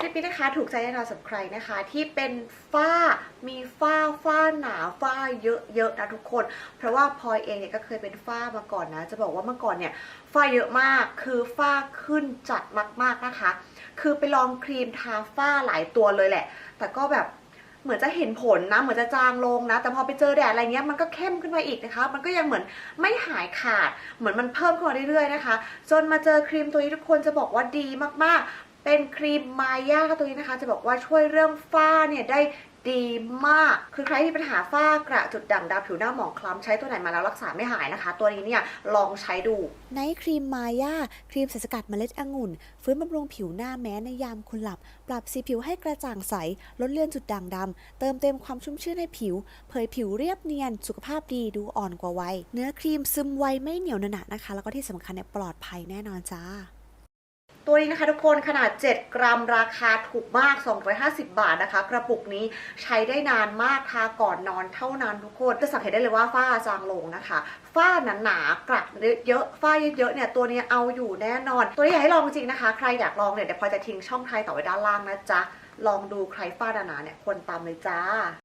คลิปนี้นะคะถูกใจแน่นอนสำหรับใครนะคะ ที่เป็นฝ้ามีฝ้าฝ้าหนาฝ้าเยอะๆนะทุกคน เพราะว่าพลอยเองเนี่ยก็เคยเป็นฝ้ามาก่อนนะ จะบอกว่าเมื่อก่อนเนี่ยฝ้าเยอะมากคือฝ้าขึ้นจัดมากๆนะคะ คือไปลองครีมทาฝ้าหลายตัวเลยแหละ แต่ก็แบบเหมือนจะเห็นผลนะเหมือนจะจางลงนะ แต่พอไปเจอแดดอะไรเงี้ยมันก็เข้มขึ้นมาอีกนะคะ มันก็ยังเหมือนไม่หายขาด เหมือนมันเพิ่มขึ้นมาเรื่อยๆนะคะ จนมาเจอครีมตัวนี้ทุกคนจะบอกว่าดีมากๆ เป็นครีมมาย่าตัวนี้นะคะ จะบอกว่าช่วยเรื่องฝ้าเนี่ยได้ดีมาก คือใครที่ปัญหาฝ้ากระจุดด่างดำผิวหน้าหมองคล้ำใช้ตัวไหนมาแล้วรักษาไม่หายนะคะ ตัวนี้เนี่ยลองใช้ดู ไนท์ครีมมาย่าครีมสสกัดเมล็ดองุ่น ฟื้นบำรุงผิวหน้าแม้ในยามคุณหลับ ปรับสีผิวให้กระจ่างใส ลดเลือนจุดด่างดำ เติมเต็มความชุ่มชื่นให้ผิว เผยผิวเรียบเนียน สุขภาพดีดูอ่อนกว่าวัย เนื้อครีมซึมไวไม่เหนียวหนะนะคะ แล้วก็ที่สำคัญเนี่ยปลอดภัยแน่นอนจ้า ตัวนี้นะคะทุกคนขนาด 7 กรัมราคาถูกมาก 250 บาทนะคะ กระปุกนี้ใช้ได้นานมากทาก่อนนอนเท่านั้นทุกคน จะสังเกตได้เลยว่าฝ้าจางลงนะคะฝ้าหนาๆกระเยอะฝ้าเยอะๆเนี่ยตัวนี้เอาอยู่แน่นอน ตัวนี้อยากให้ลองจริงนะคะ ใครอยากลองเนี่ยเดี๋ยวพอยจะทิ้งช่องไทยต่อไว้ด้านล่างนะจ๊ะลองดูใครฝ้าหนาๆเนี่ยควรตามเลยจ้า